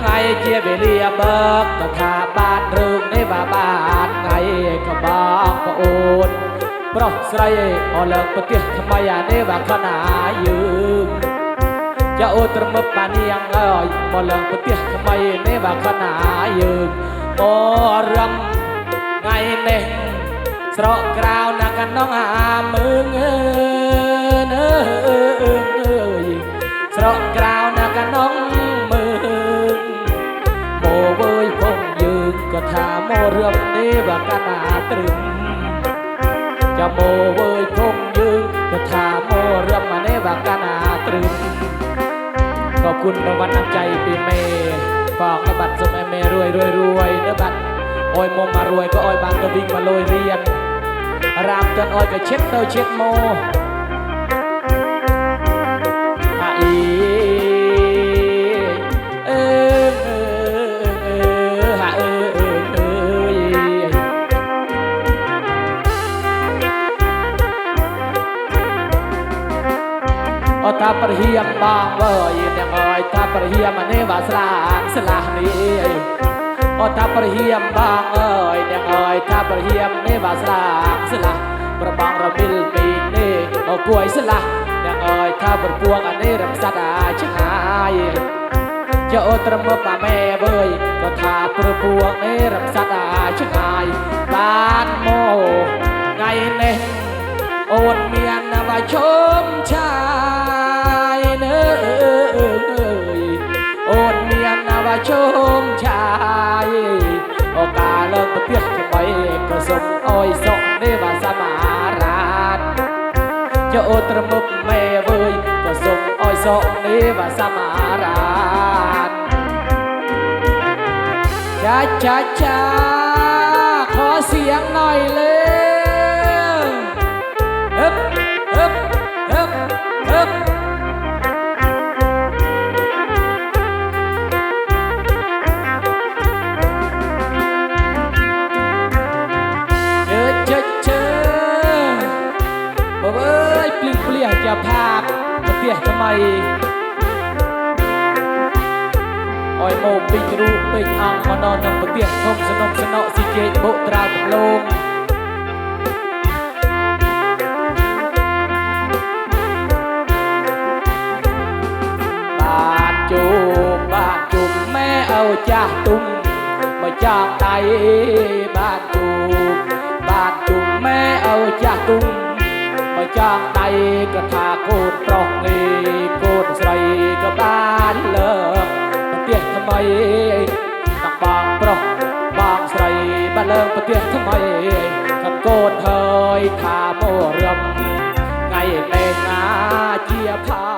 ថ្ងៃជាវេលាបើកកថាបានរឿងនេះបាបានថ្ងៃក៏បងប្អូនប្រុសស្រីអលើកប្រទេសថ្មីអានេះបាខណាយើងចាអូត្រមឹបបានាងអើយមកលើកប្រទេសថ្មីនេះបាខណាយើងអរំថ្ងៃនេះស្រកក្រៅណាកណ្ដងអាមើងអើយ จะโมเวยคงยืนจะถามโมเรื่องมาในวากานาตรึงขอบคุณระวัลน้ำใจปีเมย์ฝากให้บัตรสมัยเมย์รวยรวยรวยเนื้อบัตรโอ้ยโมมารวยก็โอ้ยบางก็วิ่งมาลอยเรียนรามจนอ้อยก็เช็ดเตาเช็ดโม អូតាប្រហៀមបងវើយអ្នកអើយតាប្រហៀមនេះវាស្លាកស្លាស់នេះអូតាប្រហៀមបងអើយអ្នកអើយតាប្រហៀមនេះវាស្លាកស្លាស់ប្របងរមិលពីនេះអូគួយស្លាស់អ្នកអើយតាប្រពួងអានេះរំសាត់អាឆ្ងាយចោត្រមប់អាមេវើយក៏ថាប្រពួងនេះរំសាត់អាឆ្ងាយបានមក ជុំឆាយអូកាលើកប្រទេសជាបីក៏សុំអយសុកនេះបាសមារាតចោត្រមុខមេវើយក៏សុំអយសុកនេះបាសមារាតចាចាចាขอเสียงหน่อยเลย อ้ยปลิ้งเปลี่ยจะภาพมาเตี้ยทำไมអយមកពេញរូបពេញអង្គមកនន់នឹងប្រទេសធំសនំសនក់ស៊ីជេកបុកត្រាដំឡូង បាទជូបបាទជុំម៉ែអើចាស់ទុំមកចង់ដៃបាទជូបបាទជុំម៉ែអើចាស់ទុំមក ចាងដៃក៏ថាកូនប្រុសនេះកូនស្រីក៏បានលើកប្រទេសថ្មីតាំងបងប្រុសបងស្រីបានលើកប្រទេសថ្មីកំកូនហើយថាមរំថ្ងៃពេលណាជាផា